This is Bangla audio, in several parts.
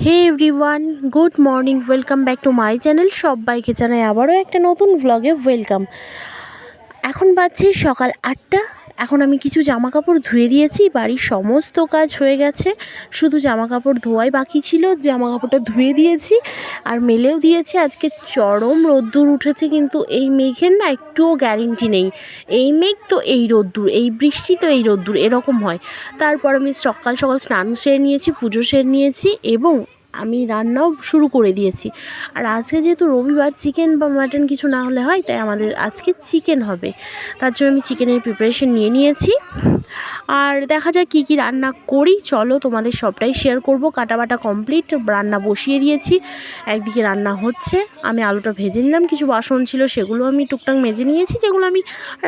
Hey everyone good morning welcome back to my channel সবাইকে জানাই আবারও একটা নতুন ভ্লগে ওয়েলকাম এখন বাজছে সকাল আটটা। এখন আমি কিছু জামা কাপড় ধুয়ে দিয়েছি, বাড়ির সমস্ত কাজ হয়ে গেছে। শুধু জামা কাপড় ধোয়াই বাকি ছিল জামা কাপড়টা ধুয়ে দিয়েছি আর মেলেও দিয়েছি। আজকে চরম রোদ্দুর উঠেছে কিন্তু এই মেঘের না একটুও গ্যারেন্টি নেই। এই মেঘ তো এই রোদ্দুর, এই বৃষ্টি তো এই রোদ্দুর, এরকম হয়। তারপর আমি সকাল সকাল স্নান সেরে নিয়েছি, পুজো সেরে নিয়েছি এবং আমি রান্নাও শুরু করে দিয়েছি। আর আজকে যেহেতু রবিবার চিকেন বা মাটন কিছু না হলে হয়, তাই আমাদের আজকে চিকেন হবে। তার জন্য আমি চিকেনের প্রিপারেশন নিয়ে নিয়েছি। আর দেখা যাক কী কী রান্না করি। চলো তোমাদের সবটাই শেয়ার করব। কাটা বাটা কমপ্লিট রান্না বসিয়ে দিয়েছি। একদিকে রান্না হচ্ছে, আমি আলুটা ভেজে নিলাম। কিছু বাসন ছিল, সেগুলো আমি টুকটাক মেজে নিয়েছি, যেগুলো আমি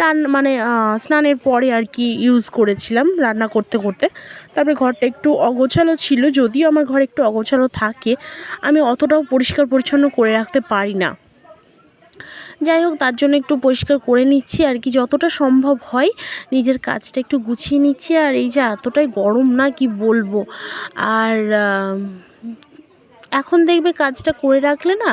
রান্না মানে স্নানের পরে আর কি ইউজ করেছিলাম রান্না করতে করতে। তারপরে ঘরটা একটু অগোছালো ছিল, যদিও আমার ঘর একটু অগোছালো থাকে। আমি অতটাও পরিষ্কার পরিচ্ছন্ন করে রাখতে পারি না। যাই হোক, তার জন্য একটু পরিষ্কার করে নিচ্ছি আর কি। যতটা সম্ভব হয়, নিজের কাজটা একটু গুছিয়ে নিচ্ছি। আর এই যে এতটাই গরম না, কি বলব? আর এখন দেখবে কাজটা করে রাখলে না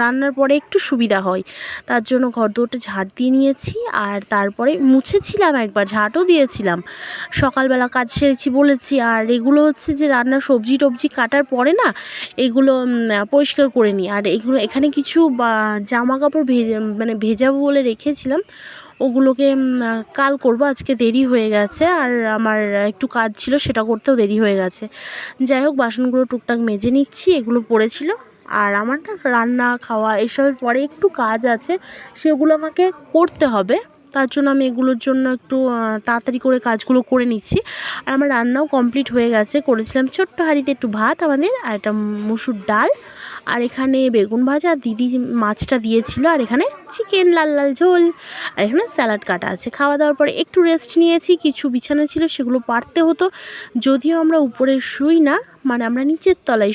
রান্নার পরে একটু সুবিধা হয়। তার জন্য ঘর দুয়ারটা ঝাড় দিয়ে নিয়েছি আর তারপরে মুছেছিলাম একবার ঝাঁটও দিয়েছিলাম। সকালবেলা কাজ সেরেছি বলেছি আর এগুলো হচ্ছে যে রান্নার সবজি টবজি কাটার পরে না, এগুলো পরিষ্কার করে নিই। আর এগুলো এখানে কিছু, বা জামা কাপড় ভেজে মানে ভেজাবো বলে রেখেছিলাম। ওগুলোকে কাল করব, আজকে দেরি হয়ে গেছে, আর আমার একটু কাজ ছিল, সেটা করতেও দেরি হয়ে গেছে। যাই হোক, বাসনগুলো টুকটাক মেজে নিচ্ছি, এগুলো পড়েছিল, আর আমার রান্না, খাওয়া, এসবের পরে একটু কাজ আছে, সেগুলো আমাকে করতে হবে। তার জন্য আমি এগুলোর জন্য একটু তাড়াতাড়ি করে কাজগুলো করে নিচ্ছি। আর আমার রান্নাও কমপ্লিট হয়ে গেছে। করেছিলাম ছোট্ট হাঁড়িতে একটু ভাত আমাদের, আর একটা মুসুর ডাল। আর এখানে বেগুন ভাজা, দিদি মাছটা দিয়েছিল, আর এখানে চিকেন, লাল লাল ঝোল। আর এখানে স্যালাড কাটা আছে। খাওয়া দাওয়ার পরে একটু রেস্ট নিয়েছি, কিছু বিছানা ছিল, সেগুলো পারতে হতো। যদিও আমরা উপরে শুই না মানে আমরা নিচের তলায়।